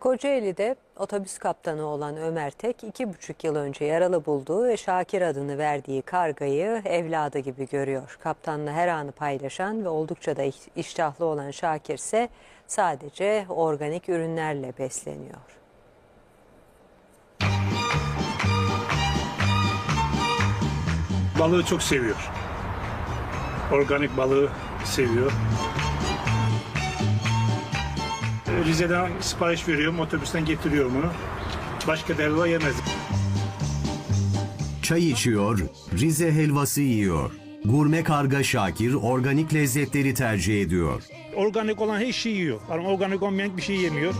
Kocaeli'de otobüs kaptanı olan Ömer Tek iki buçuk yıl önce yaralı bulduğu ve Şakir adını verdiği kargayı evladı gibi görüyor. Kaptanla her anı paylaşan ve oldukça da iş- iştahlı olan Şakir ise sadece organik ürünlerle besleniyor. Balığı çok seviyor. Organik balığı seviyor. Ee, Rize'den sipariş veriyorum, otobüsten getiriyorum onu. Başka helva yemez. Çay içiyor, Rize helvası yiyor. Gurme karga Şakir organik lezzetleri tercih ediyor. Organik olan her şeyi yiyor. Yani organik olmayan bir şey yemiyor.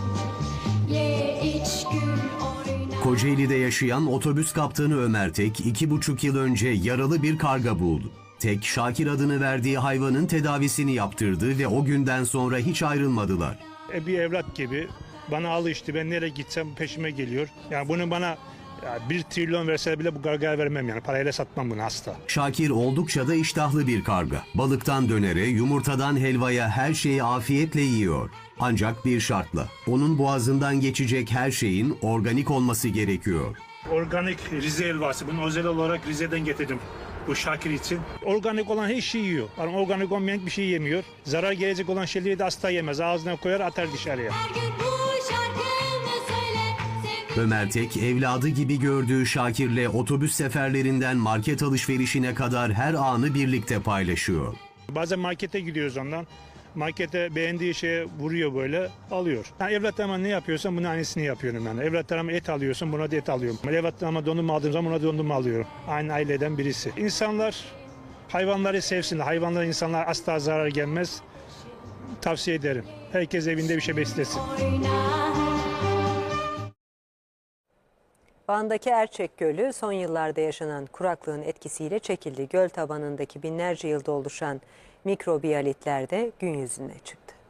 Kocaeli'de yaşayan otobüs kaptanı Ömer Tek iki buçuk yıl önce yaralı bir karga buldu. Tek Şakir adını verdiği hayvanın tedavisini yaptırdı ve o günden sonra hiç ayrılmadılar. E, bir evlat gibi bana alıştı. Ben nereye gitsem peşime geliyor. Yani bunu bana ya bir trilyon verse bile bu gargaya vermem yani. Parayla satmam bunu asla. Şakir oldukça da iştahlı bir karga. Balıktan dönere, yumurtadan helvaya her şeyi afiyetle yiyor. Ancak bir şartla. Onun boğazından geçecek her şeyin organik olması gerekiyor. Organik Rize helvası. Bunu özel olarak Rize'den getirdim. Bu Şakir için. Organik olan her şeyi yiyor. Yani organik olmayan bir şey yemiyor. Zarar gelecek olan şeyleri de asla yemez. Ağzına koyar atar dışarıya. Ömer Tek evladı gibi gördüğü Şakir'le otobüs seferlerinden market alışverişine kadar her anı birlikte paylaşıyor. Bazen markete gidiyoruz ondan. Markete beğendiği şeye vuruyor böyle alıyor. Yani evlatlarıma ne yapıyorsam bunun aynısını yapıyorum yani. Evlatlarıma et alıyorsun buna da et alıyorum. Evlatlarıma dondurma aldığım zaman buna dondurma alıyorum. Aynı aileden birisi. İnsanlar hayvanları sevsinler. Hayvanlara insanlar asla zarar gelmez. Tavsiye ederim. Herkes evinde bir şey beslesin. oyna Van'daki Erçek Gölü son yıllarda yaşanan kuraklığın etkisiyle çekildi. Göl tabanındaki binlerce yılda oluşan mikrobiyalitler de gün yüzüne çıktı.